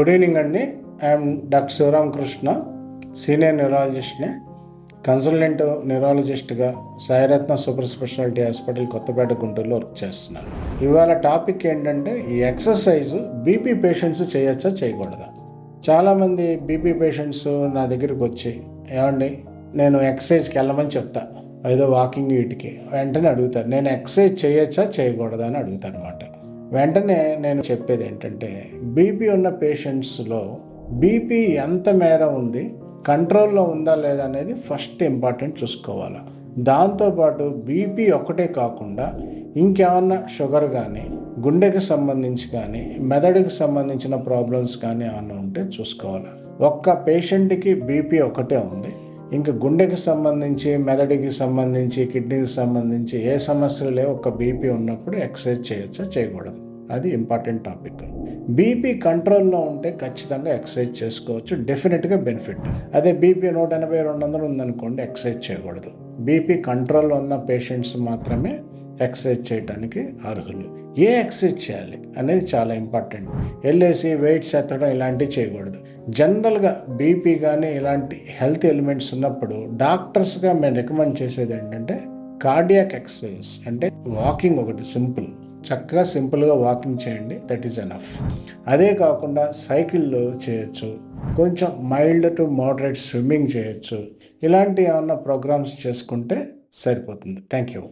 Good evening అండి. I'm doctor Sivaram Krishna senior న్యూరాలజిస్ట్ని consultant న్యూరాలజిస్ట్గా Sairatna super speciality hospital Kothapeta గుంటూరులో work చేస్తున్నాను. ఇవాళ topic ఏంటంటే ఈ ఎక్సర్సైజ్ బీపీ పేషెంట్స్ చేయొచ్చా చేయకూడదా? చాలామంది బీపీ పేషెంట్స్ నా దగ్గరికి వచ్చి ఏమండి నేను ఎక్సర్సైజ్కి వెళ్ళమని చెప్తా. ఏదో వాకింగ్ వీటికి. వెంటనే అడుగుతారు నేను ఎక్సర్సైజ్ చేయొచ్చా చేయకూడదా? అని అడుగుతాను అనమాట వెంటనే నేను చెప్పేది ఏంటంటే బీపీ ఉన్న పేషెంట్స్లో బీపీ ఎంత మేర ఉంది కంట్రోల్లో ఉందా లేదా అనేది ఫస్ట్ ఇంపార్టెంట్ చూసుకోవాలి. దాంతోపాటు బీపీ ఒక్కటే కాకుండా ఇంకేమన్నా షుగర్ కానీ గుండెకి సంబంధించి కానీ మెదడుకి సంబంధించిన ప్రాబ్లమ్స్ కానీ ఏమన్నా ఉంటే చూసుకోవాలి. ఒక్క పేషెంట్కి బీపీ ఒకటే ఉంది ఇంకా గుండెకి సంబంధించి మెదడుకి సంబంధించి కిడ్నీకి సంబంధించి ఏ సమస్యలు లేవు ఒక బీపీ ఉన్నప్పుడు ఎక్సర్సైజ్ చేయొచ్చా చేయకూడదు? అది ఇంపార్టెంట్ టాపిక్. బీపీ కంట్రోల్లో ఉంటే ఖచ్చితంగా ఎక్సర్సైజ్ చేసుకోవచ్చు డెఫినెట్గా బెనిఫిట్. అదే బీపీ నూట ఎనభై రెండు వందలు ఉందనుకోండి ఎక్సర్సైజ్ చేయకూడదు. బీపీ కంట్రోల్లో ఉన్న పేషెంట్స్ మాత్రమే ఎక్సర్సైజ్ చేయడానికి అర్హులు. ఏ ఎక్సర్సైజ్ చేయాలి అనేది చాలా ఇంపార్టెంట్. వెళ్ళేసి వెయిట్స్ ఎత్తడం ఇలాంటివి చేయకూడదు. జనరల్గా బీపీ కానీ ఇలాంటి హెల్త్ ఎలిమెంట్స్ ఉన్నప్పుడు డాక్టర్స్గా మేము రికమెండ్ చేసేది ఏంటంటే కార్డియాక్ ఎక్సర్సైజ్ అంటే వాకింగ్ ఒకటి సింపుల్. చక్కగా సింపుల్గా వాకింగ్ చేయండి. దట్ ఈస్ ఎనఫ్ అదే కాకుండా సైకిల్లో చేయొచ్చు. కొంచెం మైల్డ్ టు మోడరేట్ స్విమ్మింగ్ చేయొచ్చు. ఇలాంటి ఏమన్నా ప్రోగ్రామ్స్ చేసుకుంటే సరిపోతుంది. Thank you